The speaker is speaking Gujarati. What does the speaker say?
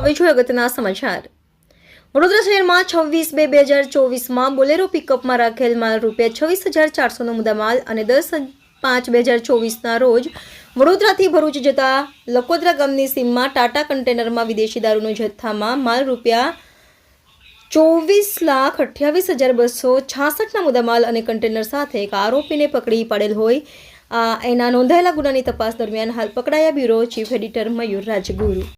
હવે જોઈએ અગત્યના સમાચાર. વડોદરા શહેરમાં છવ્વીસ બે બે હજાર ચોવીસમાં બોલેરો પિકઅપમાં રાખેલ માલ રૂપિયા છવ્વીસ હજાર ચારસોનો મુદ્દામાલ અને દસ પાંચ બે હજાર ચોવીસના રોજ વડોદરાથી ભરૂચ જતા લકોદરા ગામની સીમમાં ટાટા કન્ટેનરમાં વિદેશી દારૂનો જથ્થામાં માલ રૂપિયા ચોવીસ લાખ અઠ્યાવીસ હજાર બસો છાસઠના મુદ્દામાલ અને કન્ટેનર સાથે એક આરોપીને પકડી પાડેલ હોય. આ એના નોંધાયેલા ગુનાની તપાસ દરમિયાન હાલ પકડાયા bureau chief editor Mayur Rajguru.